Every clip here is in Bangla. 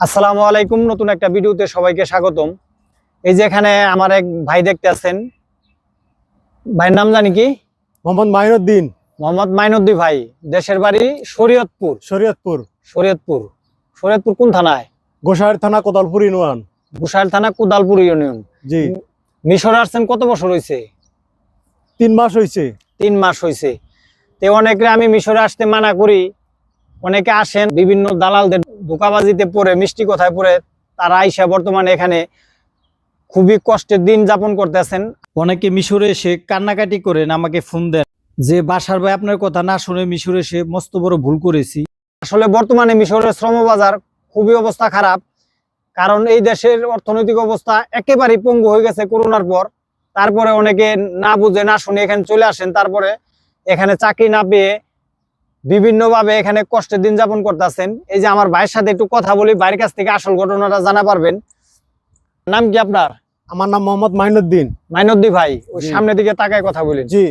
আসসালামু আলাইকুম। নতুন একটা ভিডিওতে সবাইকে স্বাগতম। এই যে এখানে আমার এক ভাই দেখতে আছেন। ভাইয়ের নাম জানি কি? মোহাম্মদ মাইনুদ্দিন মোহাম্মদ মাইনুদ্দি ভাই দেশের বাড়ি শরীয়তপুর। শরীয়তপুর। শরীয়তপুর। শরীয়তপুর কোন থানায়? গোসাইর থানা কোদালপুর ইউনিয়ন। বুসাইল থানা কোদালপুর ইউনিয়ন। জি। মিশরে আসছেন কত বছর হয়েছে তিন মাস হয়েছে তিন মাস হয়েছে তে অনেকে আমি মিশরে আসতে মানা করি। অনেকে আসেন বিভিন্ন দালালদের ধোকাবাজিতে পড়ে মিষ্টি কথায় পড়ে তারা আইসা বর্তমানে এখানে খুবই কষ্টের দিন যাপন করতেছেন। অনেকে মিশরে এসে কান্নাকাটি করেন আমাকে ফোন দেন। যে বাসার ভাই আপনার কথা না শুনে মিশরে এসে মস্ত বড় ভুল করেছি। আসলে বর্তমানে মিশরের শ্রমবাজার খুবই অবস্থা খারাপ কারণ এই দেশের অর্থনৈতিক অবস্থা একেবারেই পঙ্গু হয়ে গেছে করোনার পর। তারপরে অনেকে না বুঝে না শুনে এখানে চলে আসেন। তারপরে এখানে চাকরি না পেয়ে বিভিন্নভাবে এখানে কষ্টের দিন যাপন করতেছেন। এই যে আমার ভাইয়ের সাথে একটু কথা বলি ভাইয়ের কাছ থেকে আসল ঘটনাটা জানা পারবেন। নাম কি আপনার? আমার নাম মোহাম্মদ মাইনুদ্দিন। মাইনদ্দি ভাই ওই। সামনের দিকে তাকায় কথা বলেন জি।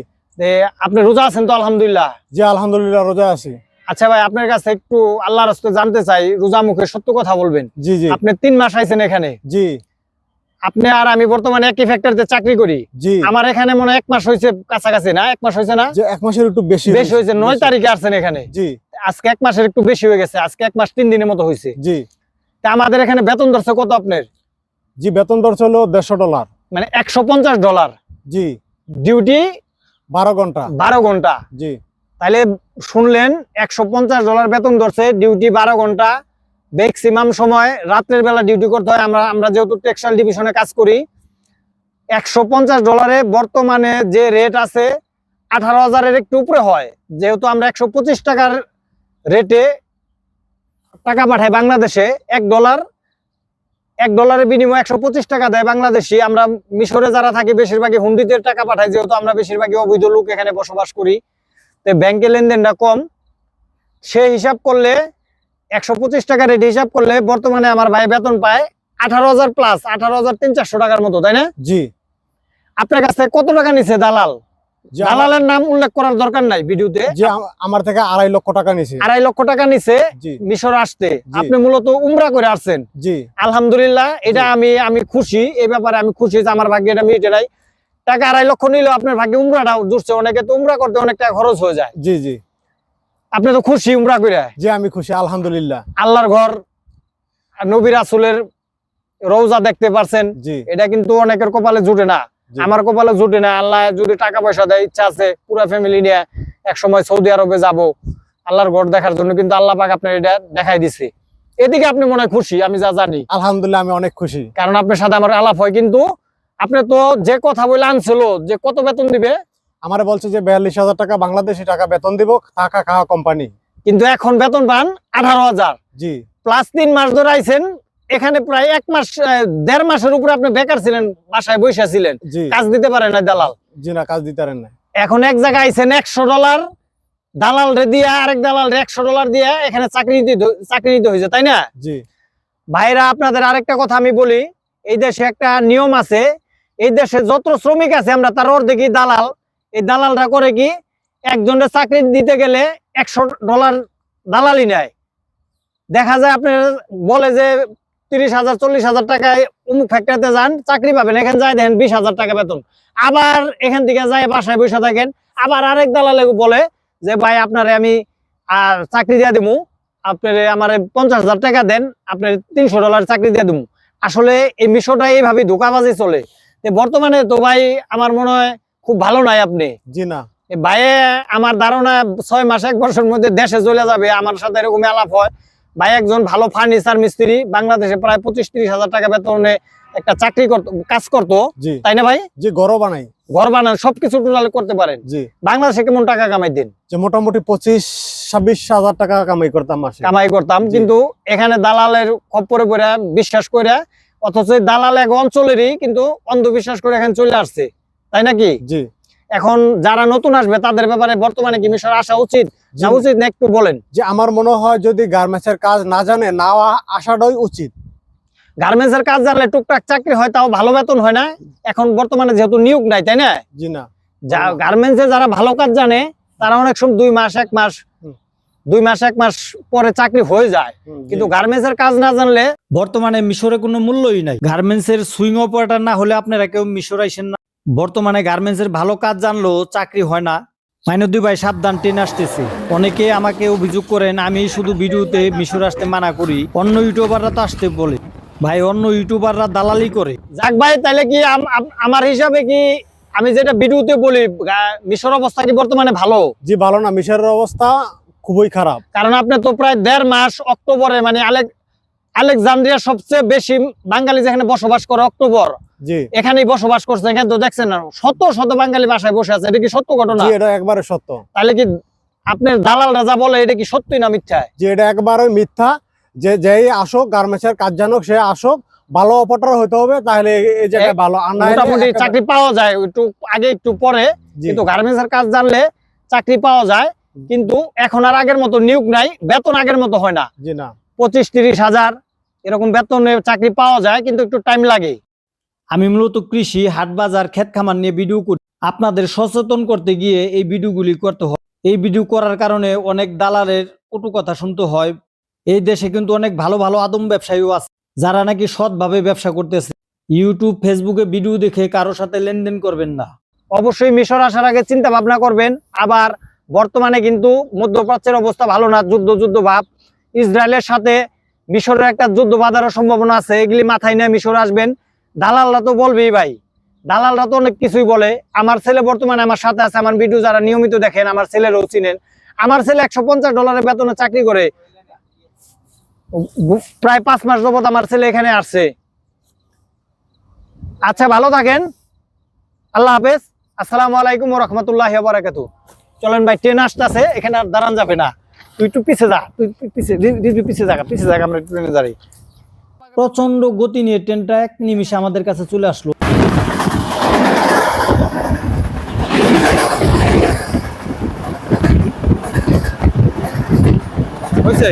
আপনি রোজা আছেন তো আলহামদুলিল্লাহ? জি আলহামদুলিল্লাহ রোজা আছি। আচ্ছা ভাই আপনার কাছে একটু আল্লাহর রাস্তে জানতে চাই রোজা মুখে সত্য কথা বলবেন। জি জি। আপনি তিন মাস আইছেন এখানে। জি। আপনি আর আমি বর্তমানে একই ফ্যাক্টরিতে চাকরি করি। আমার এখানে মনে এক মাস হয়েছে কাছাকাছি না? এক মাস হয়েছে না? যে এক মাসের একটু বেশি বেশি হয়েছে নয় তারিখে আসছেন এখানে। জি। আজকে এক মাসের একটু বেশি হয়ে গেছে। আজকে এক মাস তিন দিনের মতো হয়েছে জি। তা আমাদের এখানে বেতন ধরছে কত আপনার? জি বেতন দর হলো দেড়শো ডলার। মানে একশো পঞ্চাশ ডলার। জি। ডিউটি বারো ঘণ্টা। বারো ঘণ্টা। জি। তাহলে শুনলেন একশো পঞ্চাশ ডলার বেতন ধরছে ডিউটি বারো ঘণ্টা। ম্যাক্সিমাম সময় রাত্রের বেলা ডিউটি করতে হয়। আমরা আমরা যেহেতু টেক্সটাইল ডিভিশনে কাজ করি, একশো পঞ্চাশ ডলারে বর্তমানে যে রেট আছে, আঠারো হাজারের একটু উপরে হয়। যেহেতু আমরা একশো পঁচিশ টাকার রেটে টাকা পাঠাই বাংলাদেশে, এক ডলার এক ডলারের বিনিময়ে একশো পঁচিশ টাকা দেয় বাংলাদেশি। আমরা মিশরে যারা থাকি, বেশিরভাগই হুন্ডিতে টাকা পাঠাই, যেহেতু আমরা বেশিরভাগই অবৈধ লোক এখানে বসবাস করি। তো ব্যাংকে লেনদেনটা কম। সে হিসাব করলে একশো পঁচিশ টাকা রেট হিসাব করলে বর্তমানে আমার ভাই বেতন পায় আঠারো হাজার প্লাস আঠারো হাজার তিন চারশো টাকার মতো তাই না? জি। আপনার কাছ থেকে কত টাকা নিছে দালাল? দালালের নাম উল্লেখ করার দরকার নাই ভিডিওতে। আমার থেকে আড়াই লক্ষ টাকা নিছে। আড়াই লক্ষ টাকা নিছে মিশর আসতে। আপনি মূলত উমরা করে আসছেন। জি। আলহামদুলিল্লাহ এটা আমি আমি খুশি এই ব্যাপারে আমি খুশি যে আমার ভাগ্যে এটা মিটে নাই। টাকা আড়াই লক্ষ নিলেও আপনার ভাগ্যে উমরাটা জুড়ছে অনেকে তো উমরা করতে অনেক টাকা খরচ হয়ে যায়। জি জি। আপনি তো খুশি উমরা করে জি আমি খুশি আলহামদুলিল্লাহ। আল্লাহর ঘর আর নবী রাসুলের রৌজা দেখতে পারছেন। এটা কিন্তু অনেকের কপালে জুটে না। আমার কপালে জুটে না। আল্লাহ যদি টাকা পয়সা দেয় ইচ্ছা আছে পুরো ফ্যামিলি নিয়ে এক সময় সৌদি আরবে যাব। আল্লাহর ঘর দেখার জন্য কিন্তু আল্লাহ পাক আপনার এটা দেখাই দিছে। এদিকে আপনি মনে হয় খুশি আমি যা জানি। আলহামদুলিল্লাহ আমি অনেক খুশি। কারণ আপনার সাথে আমার আলাপ হয় কিন্তু আপনি তো যে কথা বলে আনছিল যে কত বেতন দিবে আমার বলছে যে বিয়াল্লিশ হাজার টাকা বাংলাদেশি টাকা বেতন দিব থাকা খাওয়া কোম্পানি কিন্তু এখন বেতন পান আঠারো হাজার। জি। প্লাস তিন মাস ধরে আইছেন এখানে প্রায় এক মাস দেড় মাসের উপরে আপনি বেকার ছিলেন বাসায় বসে ছিলেন। কাজ দিতে পারে না দালাল। জি না কাজ দিতে পারেন না এখন এক জায়গায় আইছেন একশো ডলার দালাল রে দিয়ে আরেক দালাল রে একশো ডলার দিয়ে এখানে চাকরি চাকরি নিতে হয়েছে তাই না? জি। ভাইরা আপনাদের আরেকটা কথা আমি বলি এই দেশে একটা নিয়ম আছে এই দেশে যত শ্রমিক আছে আমরা তার অর্ধেকই দালাল। এই দালালরা করে কি? একজনের চাকরি দিতে গেলে একশো ডলার দালালি নেয়। দেখা যায় আপনার বলে যে তিরিশ হাজার, চল্লিশ হাজার টাকায় অমুক ফ্যাক্টরিতে যান, চাকরি পাবেন, এখানে যায় দেখেন বিশ হাজার টাকা বেতন। আবার এখান থেকে যায় বাসায় বসে থাকেন, আবার আরেক দালালে বলে যে, ভাই, আপনারে আমি আর চাকরি দিয়ে দিমু। আপনার আমার পঞ্চাশ হাজার টাকা দেন, আপনার তিনশো ডলার চাকরি দিয়ে দেবো আসলে এই মিশরটা এইভাবে ধোকাবাজি চলে। বর্তমানে তো ভাই, আমার মনে হয় খুব ভালো নাই আপনি। জি না। ভাইয়ে আমার ধারণা ছয় মাস এক বছরের মধ্যে দেশে চলে যাবে আমার সাথে এরকম আলাপ হয়। ভাই একজন ভালো ফার্নিচার মিস্ত্রি বাংলাদেশে প্রায় পঁচিশ তিরিশ হাজার টাকা বেতনে একটা চাকরি করতো কাজ করতো। তাই না ভাই? জি গরো বানাই। ঘর বানান সবকিছু টোটাল করতে পারেন। জি। বাংলাদেশে কেমন টাকা কামাই দেন? যে মোটামুটি পঁচিশ ছাব্বিশ হাজার টাকা কামাই করতাম মাসে। কামাই করতাম কিন্তু এখানে দালালের খপ্পরে পড়ে বিশ্বাস করে অথচ দালাল এক অঞ্চলেরই কিন্তু অন্ধবিশ্বাস করে এখানে চলে আসছে। তাই নাকি? জি। এখন যারা নতুন আসবে তাদের ব্যাপারে বর্তমানে কি মিশর আসা উচিত? না উচিত না একটু বলেন। যে আমার মনে হয় যদি গার্মেন্টসের কাজ না জানে না আসাটাই উচিত। গার্মেন্টস এর কাজ জানলে টুকটাক চাকরি হয় তাও ভালো বেতন হয় না। এখন বর্তমানে যেহেতু নিয়োগ নাই তাই না? জি না। যা গার্মেন্টস এ যারা ভালো কাজ জানে তারা অনেক সময় দুই মাস এক মাস দুই মাস এক মাস পরে চাকরি হয়ে যায়। কিন্তু গার্মেন্টস এর কাজ না জানলে বর্তমানে মিশরে কোনো মূল্যই নাই। গার্মেন্টস এর সুইং অপারেটর না হলে আপনারা কেউ মিশর আইসেন না। বর্তমানে গার্মেন্টস এর ভালো কাজ জানলেও চাকরি হয় না। মাইনুর দুই ভাই সাবধান ট্রেন আসতেছে। অনেকে আমাকে অভিযোগ করেন আমি শুধু ভিডিওতে মিশর আসতে মানা করি। অন্য ইউটিউবাররা তো আসতে বলে। ভাই অন্য ইউটিউবাররা দালালি করে। যাক ভাই তাহলে কি আম- আম- আমার হিসাবে কি আমি যেটা ভিডিওতে বলি মিশর অবস্থা কি বর্তমানে ভালো? জি ভালো না। মিশরের অবস্থা খুবই খারাপ। কারণ আপনি তো প্রায় দেড় মাস অক্টোবরে মানে আলেক আলেকজান্দ্রিয়া সবচেয়ে বেশি বাঙালি যেখানে বসবাস করে অক্টোবর। এখানেই বসবাস করছে এখানে তো দেখছেন না শত শত বাঙালি বাসায় বসে আছে এটা কি সত্য ঘটনা? এটা একবারে সত্য। তাহলে কি আপনার দালাল রাজা বলে এটা কি সত্যি না মিথ্যায় যে এটা একবারে মিথ্যা। যে যেই আসুক গার্মেন্টসের কাজ জানুক সে আসুক ভালো অপারেটর হতে হবে তাহলে এই- জায়গায় ভালো। মোটামুটি চাকরি পাওয়া যায় একটু আগে একটু পরে। কিন্তু গার্মেন্টস এর কাজ জানলে চাকরি পাওয়া যায় কিন্তু এখন আর আগের মতো নিয়োগ নাই বেতন আগের মতো হয় না। জি না। পঁচিশ তিরিশ হাজার এরকম বেতনে চাকরি পাওয়া যায় কিন্তু একটু টাইম লাগে। আমি মূলত কৃষি, হাট বাজার, ক্ষেত খামার নিয়ে ভিডিও করি। আপনাদের সচেতন করতে গিয়ে এই ভিডিওগুলি করতে হয়। এই ভিডিও করার কারণে অনেক দালালের কটু কথা শুনতে হয়। এই দেশে কিন্তু অনেক ভালো ভালো আদম ব্যবসায়ীও আছে, যারা নাকি সৎভাবে ব্যবসা করতেছে। ইউটিউব ফেসবুকে ভিডিও দেখে কারও সাথে লেনদেন করবেন না। অবশ্যই মিশর আসার আগে চিন্তা ভাবনা করবেন। আবার বর্তমানে কিন্তু মধ্যপ্রাচ্যের অবস্থা ভালো না, যুদ্ধ যুদ্ধ ভাব। ইসরায়েলের সাথে মিশরের একটা যুদ্ধ বাঁধারও সম্ভাবনা আছে। এগুলি মাথায় নিয়ে মিশর আসবেন। দালালরা তো বলবেই ভাই। দালালরা তো অনেক কিছুই বলে। আমার ছেলে বর্তমানে আমার সাথে আছে, আমার ভিডিও যারা নিয়মিত দেখেন, আমার ছেলেরও চিনেন। আমার ছেলে একশো পঞ্চাশ ডলারের বেতনে চাকরি করে। প্রায় পাঁচ মাস যাবত আমার ছেলে এখানে আসছে। আচ্ছা ভালো থাকেন। আল্লাহ হাফেজ। আসসালামু আলাইকুম রহমতুল্লাহ বারাকাতু। চলেন ভাই, ট্রেন আসতেছে, এখানে আর দাঁড়ান যাবে না। তুই একটু পিছে যা, তুই তুই পিছে রিজবি পিছে জায়গা পিছে জায়গা আমরা ট্রেনে দাঁড়াই প্রচণ্ড গতি নিয়ে ট্রেনটা এক নিমিষে আমাদের কাছে চলে আসলো। হয়েছে?